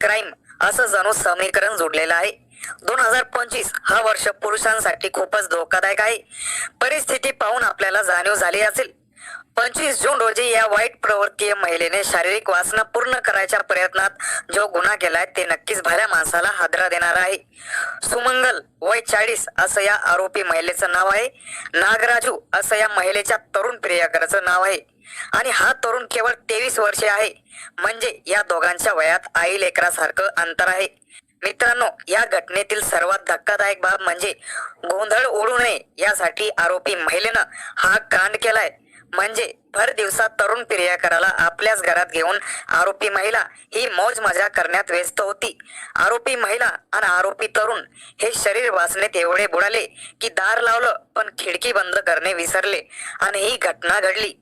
Crime असं जणू समीकरण जोडलेलं आहे. दोन हजार पंचवीस हा वर्ष पुरुषांसाठी खूपच धोकादायक आहे. परिस्थिती पाहून आपल्याला जाणीव झाली असेल. पंचवीस जून रोजी या वाईट प्रवृत्तीय महिलेने शारीरिक वासना पूर्ण करायच्या प्रयत्नात जो गुन्हा केलाय ते नक्कीच भल्या माणसाला हादरा देणार आहे. सुमंगल वय चाळीस असं या आरोपी महिलेचं नाव आहे. नागराजू असं या महिलेच्या तरुण प्रियकराचं नाव आहे. आणि हा तरुण केवळ तेवीस वर्षे आहे. म्हणजे या दोघांच्या वयात आई लेकरासारखं अंतर आहे. मित्रांनो या घटनेतील सर्वात धक्कादायक बाब म्हणजे गोंधळ उडू नये यासाठी आरोपी महिलेनं हा कांड केलाय. म्हणजे भर दिवसात तरुण प्रियकराला आपल्याच घरात घेऊन आरोपी महिला ही मौज मजा करण्यात व्यस्त होती. आरोपी महिला आणि आरोपी तरुण हे शरीर वाचण्यात एवढे बुडाले की दार लावलं पण खिडकी बंद करणे विसरले आणि ही घटना घडली.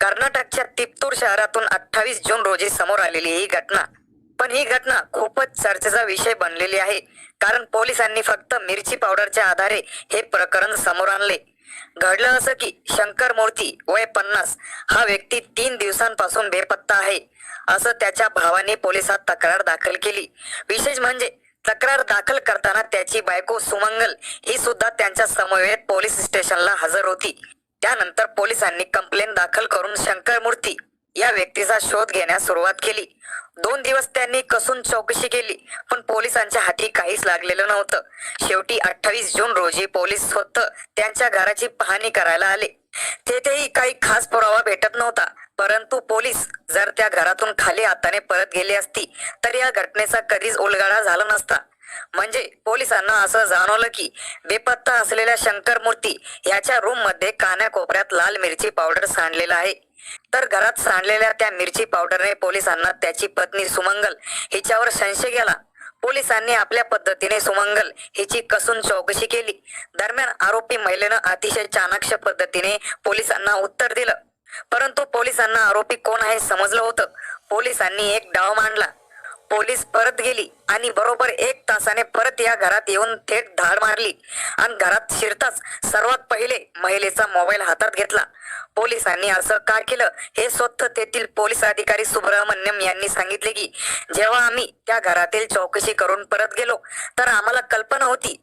कर्नाटकच्या तिप्तूर शहरातून अठ्ठावीस जून रोजी समोर आलेली ही घटना. पण ही घटना खूपच चर्चेचा विषय बनलेली आहे कारण पोलिसांनी फक्त मिरची पावडरच्या आधारे हे प्रकरण समोर आणले. घडलं असं की शंकर मूर्ती वय पन्नास हा व्यक्ती तीन दिवसांपासून बेपत्ता आहे असं त्याच्या भावाने पोलिसात तक्रार दाखल केली. विशेष म्हणजे तक्रार दाखल करताना त्याची बायको सुमंगल ही सुद्धा त्यांच्या समवेत पोलीस स्टेशनला हजर होती. त्यानंतर पोलिसांनी कंप्लेंट दाखल करून शंकर मूर्ती या व्यक्तीचा शोध घेण्यास सुरुवात केली. दोन दिवस त्यांनी कसून चौकशी केली पण पोलिसांच्या हाती काहीच लागलेलं नव्हतं. शेवटी अठ्ठावीस जून रोजी पोलीस स्वतः त्यांच्या घराची पाहणी करायला आले. तेथेही काही खास पुरावा भेटत नव्हता परंतु पोलीस जर त्या घरातून खाली हाताने परत गेली असती तर या घटनेचा कधीच उलगडा झाला नसता. म्हणजे पोलिसांना असं जाणवलं की बेपत्ता असलेल्या शंकर मूर्ती याच्या रूममध्ये कान्याकोपऱ्यात लाल मिरची पावडर सांडलेला आहे. तर घरात सांडलेल्या त्या मिरची पावडरने पोलिसांना त्याची पत्नी सुमंगल हिच्यावर संशय गेला. पोलिसांनी आपल्या पद्धतीने सुमंगल हिची कसून चौकशी केली. दरम्यान आरोपी महिलेनं अतिशय चाणाक्ष पद्धतीने पोलिसांना उत्तर दिलं. परंतु पोलिसांना आरोपी कोण आहे समजलं होतं. पोलिसांनी एक डाव मांडला. पोलीस परत गेली आणि बरोबर एक तासाने परत या घरात येऊन थेट धाड मारली. आणि घरात शिरताच सर्वात पहिले महिलेचा मोबाईल हातात घेतला. पोलिसांनी असं का केलं हे स्वतः तेथील पोलीस अधिकारी सुब्रमण्यम यांनी सांगितले की जेव्हा आम्ही त्या घरातील चौकशी करून परत गेलो तर आम्हाला कल्पना होती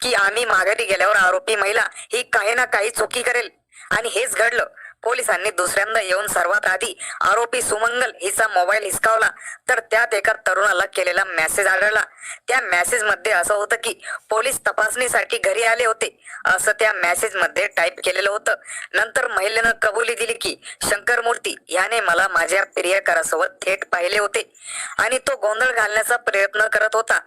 की आम्ही माघारी गेल्यावर आरोपी महिला ही काही ना काही चुकी करेल. आणि हेच घडलं. पोलिसांनी दुसऱ्यांदा येऊन सर्वात आधी आरोपी सुमंगल हिचा मोबाईल हिसकावला. तर त्यात एका तरुणाला केलेला मेसेज आढळला. त्या मेसेजमध्ये असं होतं की पोलीस तपासणीसाठी घरी आले होते. असं त्या मेसेजमध्ये टाईप केलेलं होतं. नंतर महिलेनं कबुली दिली की शंकर मूर्ती याने मला माझ्या प्रियकरासोबत थेट पाहिले होते आणि तो गोंधळ घालण्याचा प्रयत्न करत होता.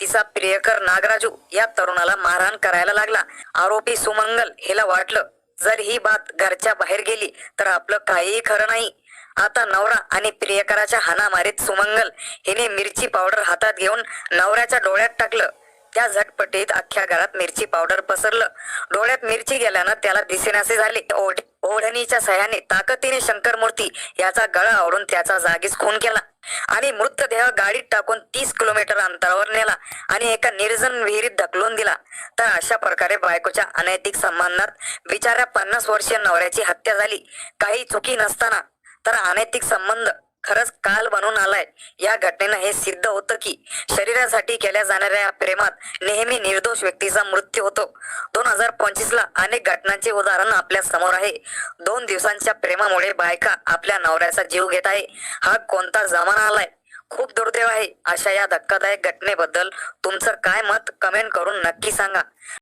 तिचा प्रियकर नागराजू या तरुणाला मारहाण करायला लागला. आरोपी सुमंगल हिला वाटलं जर ही बात घरच्या बाहेर गेली तर आपलं काहीही खरं नाही. आता नवरा आणि प्रियकराच्या हाणामारीत सुमंगल हिने मिरची पावडर हातात घेऊन नवऱ्याच्या डोळ्यात टाकलं. त्या झटपटीत अख्ख्या घरात मिरची पावडर पसरलं. डोळ्यात मिरची गेल्यानं त्याला दिसेनासे झाले. ओढ ओढणीच्या सह्याने ताकदीने शंकर मूर्ती याचा गळा आवडून त्याचा जागीच खून केला. आणि मृतदेह गाडीत टाकून तीस किलोमीटर अंतरावर नेला आणि एका निर्जन विहिरीत ढकलून दिला. तर अशा प्रकारे बायकोच्या अनैतिक संबंधात बिचाऱ्या पन्नास वर्षीय नवऱ्याची हत्या झाली. काही चुकी नसताना तर अनैतिक संबंध खरंच काल बनून आलाय. या घटनेनं हे सिद्ध होतं की शरीरासाठी केल्या जाणाऱ्या या प्रेमात नेहमी निर्दोष व्यक्तीचा मृत्यू होतो. दोन हजार पंचवीस ला अनेक घटनांचे उदाहरण आपल्यासमोर आहे. दोन दिवसांच्या प्रेमामुळे बायका आपल्या नवऱ्याचा जीव घेत आहे. हा कोणता जमाना आलाय? खूप दुर्दैव आहे. अशा या धक्कादायक घटनेबद्दल तुमचं काय मत? कमेंट करून नक्की सांगा.